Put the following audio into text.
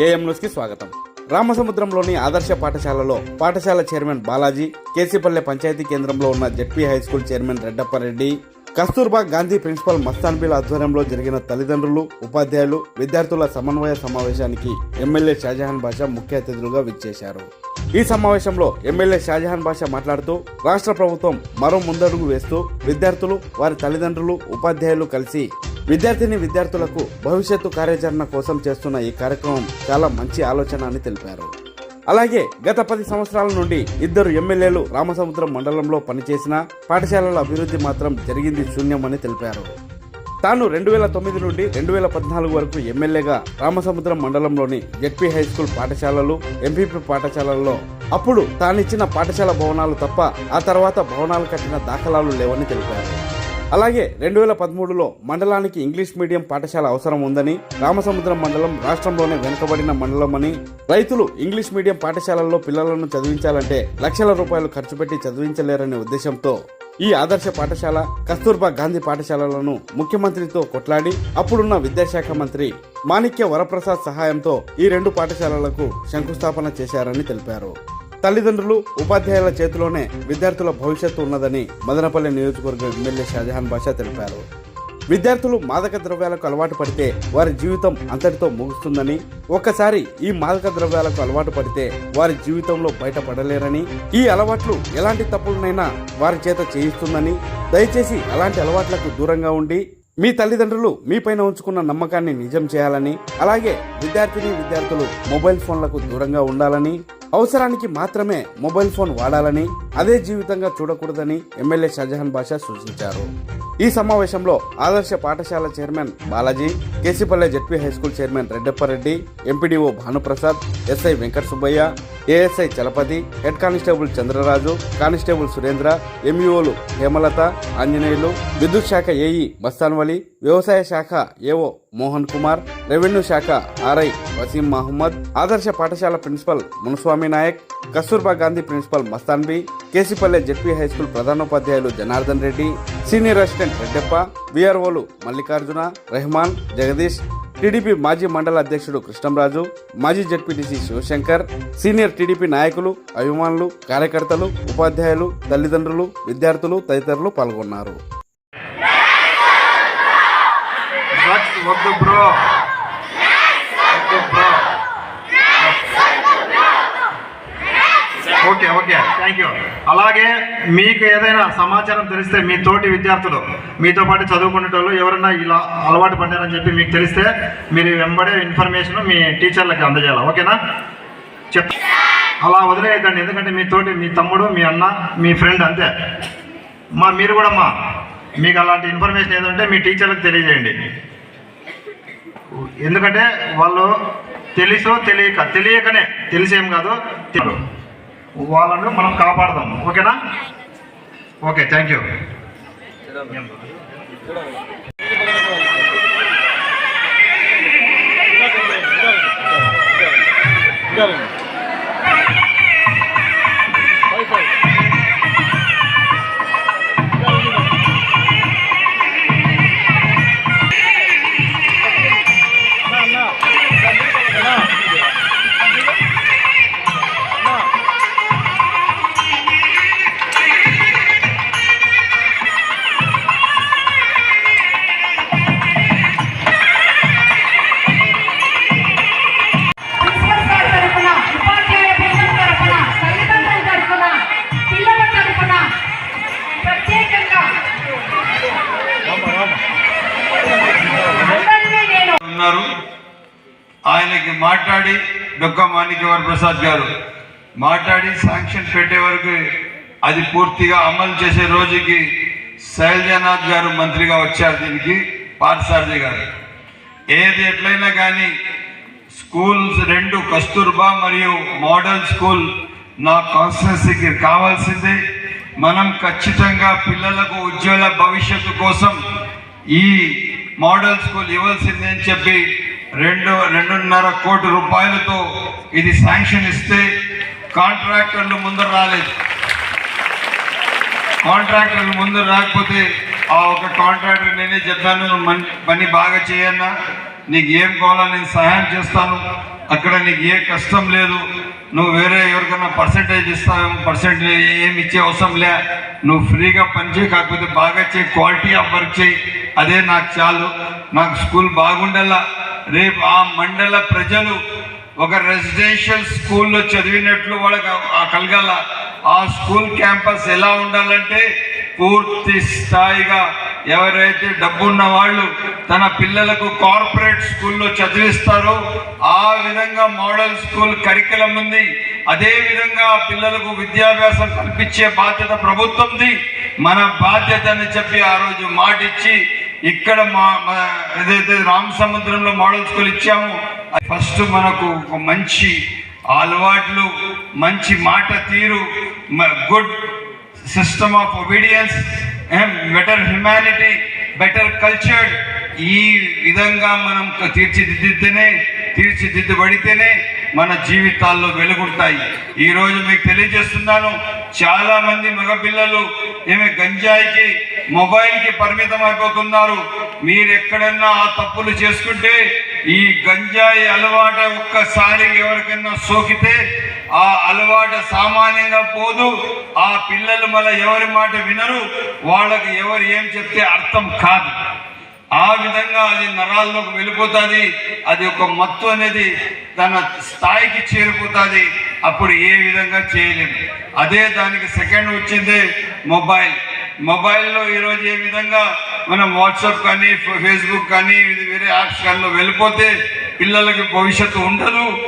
AM న్యూస్కి స్వాగతం. రామసముద్రంలోని ఆదర్శ పాఠశాలలో పాఠశాల చైర్మన్ బాలాజీ కేసీపల్లె పంచాయతీ కేంద్రంలో ఉన్న ZP high school chairman Reddappareddy Kasturba Gandhi principal మస్తాన్బిల్ ఆధ్వర్యంలో జరిగిన తల్లిదండ్రులు ఉపాధ్యాయులు విద్యార్థుల సమన్వయ సమావేశానికి ఎమ్మెల్యే షాజహాన్ బాషా ముఖ్య అతిథులుగా విచ్చేశారు. ఈ సమావేశంలో ఎమ్మెల్యే షాజహాన్ బాషా మాట్లాడుతూ రాష్ట్ర ప్రభుత్వం మరో ముందడుగు వేస్తూ విద్యార్థులు వారి తల్లిదండ్రులు ఉపాధ్యాయులు కలిసి విద్యార్థిని విద్యార్థులకు భవిష్యత్తు కార్యాచరణ కోసం చేస్తున్న ఈ కార్యక్రమం చాలా మంచి ఆలోచన అని తెలిపారు. అలాగే గత పది సంవత్సరాల నుండి ఇద్దరు ఎమ్మెల్యేలు రామసముద్రం మండలంలో పనిచేసిన పాఠశాలల అభివృద్ధి మాత్రం జరిగింది శూన్యమని తెలిపారు. తాను రెండు వేల తొమ్మిది నుండి రెండు వేల పద్నాలుగు వరకు ఎమ్మెల్యేగా రామసముద్రం మండలంలోని జెడ్పీ హై స్కూల్ పాఠశాలలు ఎంపీపీ పాఠశాలల్లో. అప్పుడు తానిచ్చిన పాఠశాల భవనాలు తప్ప ఆ తర్వాత భవనాలు కట్టిన దాఖలాలు లేవని తెలిపారు. అలాగే రెండు వేల పదమూడులో మండలానికి ఇంగ్లీష్ మీడియం పాఠశాల అవసరం ఉందని రామసముద్రం మండలం రాష్ట్రంలోనే వెనుకబడిన మండలం అని రైతులు ఇంగ్లీష్ మీడియం పాఠశాలల్లో పిల్లలను చదివించాలంటే లక్షల రూపాయలు ఖర్చు పెట్టి చదివించలేరనే ఉద్దేశంతో ఈ ఆదర్శ పాఠశాల కస్తూర్బా గాంధీ పాఠశాలలను ముఖ్యమంత్రితో కొట్లాడి అప్పుడున్న విద్యాశాఖ మంత్రి మాణిక్య వరప్రసాద్ సహాయంతో ఈ రెండు పాఠశాలలకు శంకుస్థాపన చేశారని తెలిపారు. తల్లిదండ్రులు ఉపాధ్యాయుల చేతిలోనే విద్యార్థుల భవిష్యత్తు ఉన్నదని మదనపల్లి నియోజకవర్గ ఎమ్మెల్యే షాజహాన్ బాషా తెలిపారు. విద్యార్థులు మాదక ద్రవ్యాలకు అలవాటు పడితే వారి జీవితం అంతటితో ముగుస్తుందని ఒక్కసారి ఈ మాదక ద్రవ్యాలకు అలవాటు పడితే వారి జీవితంలో బయటపడలేరని ఈ అలవాట్లు ఎలాంటి తప్పులనైనా వారి చేత చేయిస్తుందని దయచేసి అలాంటి అలవాట్లకు దూరంగా ఉండి మీ తల్లిదండ్రులు మీపైన ఉంచుకున్న నమ్మకాన్ని నిజం చేయాలని అలాగే విద్యార్థిని విద్యార్థులు మొబైల్ ఫోన్లకు దూరంగా ఉండాలని అవసరానికి మాత్రమే మొబైల్ ఫోన్ వాడాలని అదే జీవితంగా చూడకూడదని ఎమ్మెల్యే షాజహాన్ బాషా సూచించారు. ఈ సమావేశంలో ఆదర్శ పాఠశాల chairman Balaji KC Palle ZP high school chairman Reddappareddy MPDO Bhanuprasad SI Venkata Subbaiah ASI Chalapathi head constable Chandraraju constable Surendra ఎంఈఓలు Hemalatha Anjaneyulu విద్యుత్ శాఖ ఏఈ మస్తాన్వలి వ్యవసాయ శాఖ ఏఓ మోహన్ కుమార్ రెవెన్యూ శాఖ ఆర్ఐ వసీం మహమ్మద్ ఆదర్శ పాఠశాల principal Muniswamy Naik Kasturba Gandhi principal Mastanbi KC Palle ZP high school ప్రధానోపాధ్యాయులు Janardhan Reddy senior assistant Reddappa విఆర్ఓలు Mallikarjuna Rehman Jagadish TDP మాజీ మండల అధ్యక్షుడు కృష్ణంరాజు మాజీ జడ్పీటీసీ శివశంకర్ సీనియర్ టీడీపీ నాయకులు అభిమానులు కార్యకర్తలు ఉపాధ్యాయులు తల్లిదండ్రులు విద్యార్థులు తదితరులు పాల్గొన్నారు. వద్దు బ్రో. వద్దు bro. Okay okay. Thank you అలాగే మీకు ఏదైనా సమాచారం తెలిస్తే మీ తోటి విద్యార్థులు మీతో పాటు చదువుకునేటోళ్ళు ఎవరైనా ఇలా అలవాటు పడ్డారని చెప్పి మీకు తెలిస్తే మీరు వెంబడే ఇన్ఫర్మేషన్ మీ టీచర్లకి అందజేయాలి? ఓకేనా? చెప్. అలా వదిలేయద్దండి ఎందుకంటే మీ తోటి మీ తమ్ముడు మీ అన్న మీ ఫ్రెండ్ అంతే. మా మీరు కూడా మా. మీకు అలాంటి ఇన్ఫర్మేషన్ ఏదంటే మీ టీచర్లకు తెలియజేయండి. ఎందుకంటే వాళ్ళు తెలుసో తెలియక తెలియకనే తెలిసేం కాదు తెలు- వాళ్ళను మనం కాపాడదాం. ఓకేనా? Okay thank you. ప్రిన్సిపల్ ఆయనకి మాట్లాడి డొక్క మాణిక్యవర ప్రసాద్ గారు. మాట్లాడి శాంక్షన్ పెట్టే వరకు అది పూర్తిగా అమలు చేసే రోజుకి శైలజనాథ్ గారు మంత్రిగా వచ్చారు దీనికి పార్థసారథి గారు. ఏది ఎట్లయినా కానీ స్కూల్స్ రెండు కస్తూర్బా మరియు మోడల్ స్కూల్ నా కాన్స్టిట్యున్సీకి కావాల్సిందే. మనం ఖచ్చితంగా పిల్లలకు ఉజ్వల భవిష్యత్తు కోసం ఈ మోడల్ స్కూల్ ఇవ్వాల్సిందే అని చెప్పి రెండు రెండున్నర కోటి రూపాయలతో ఇది శాంక్షన్ ఇస్తే కాంట్రాక్టర్లు ముందు రాలేదు. కాంట్రాక్టర్లు ముందు రాకపోతే ఆ ఒక కాంట్రాక్టర్ నేనే చెప్పాను "నువ్వు పని బాగా చేయన్నా నీకు ఏం కావాలో నేను సహాయం చేస్తాను. అక్కడ నీకు ఏ కష్టం లేదు నువ్వు వేరే ఎవరికైనా పర్సంటేజ్ ఇస్తావేమో పర్సంటేజ్ ఏమి ఇచ్చే అవసరం లే. నువ్వు ఫ్రీగా పనిచేయి కాకపోతే బాగా చేయి క్వాలిటీ ఆఫ్ వర్క్ చేయి. అదే నాకు చాలు. నాకు స్కూల్ బాగుండేలా రేపు ఆ మండల ప్రజలు ఒక రెసిడెన్షియల్ స్కూల్లో చదివినట్లు వాళ్ళకి ఆ- ఆ కలగాల. ఆ స్కూల్ క్యాంపస్ ఎలా ఉండాలంటే పూర్తి స్థాయిగా ఎవరైతే డబ్బున్న వాళ్ళు తన పిల్లలకు కార్పొరేట్ స్కూల్లో చదివిస్తారో ఆ విధంగా మోడల్ స్కూల్ కరికులం ఉంది. అదే విధంగా పిల్లలకు విద్యాభ్యాసం కల్పించే బాధ్యత ప్రభుత్వంది. మన బాధ్యత అని చెప్పి ఆ రోజు మాటిచ్చి ఇక్కడ మా ఏదైతే రామ సముద్రంలో మోడల్ స్కూల్ ఇచ్చామో ఫస్ట్ మనకు ఒక మంచి అలవాట్లు మంచి మాట తీరు good system of obedience better humanity better cultured ఈ విధంగా మనం తీర్చిదిద్దితేనే తీర్చిదిద్దబడితేనే మన జీవితాల్లో వెలుగుంటాయి. ఈరోజు మీకు తెలియజేస్తున్నాను చాలామంది మగపిల్లలు ఏమి గంజాయికి మొబైల్కి పరిమితం అయిపోతున్నారు. మీరు ఎక్కడన్నా ఆ తప్పులు చేసుకుంటే ఈ గంజాయి అలవాటు ఒక్కసారి ఎవరికైనా సోకితే ఆ అలవాటు సామాన్యంగా పోదు. ఆ పిల్లలు మళ్ళీ ఎవరి మాట వినరు. వాళ్ళకి ఎవరు ఏం చెప్తే అర్థం కాదు. ఆ విధంగా అది నరాల్లోకి వెళ్ళిపోతుంది. అది ఒక మత్తు అనేది తన స్థాయికి చేరిపోతుంది. అప్పుడు ఏ విధంగా చేయలేము. అదే దానికి సెకండ్ వచ్చిందే మొబైల్. మొబైల్లో ఈరోజు ఏ విధంగా మనం వాట్సాప్ కానీ ఫేస్బుక్ కానీ ఇది వేరే యాప్స్ కానీ వెళ్ళిపోతే పిల్లలకి భవిష్యత్తు ఉండదు.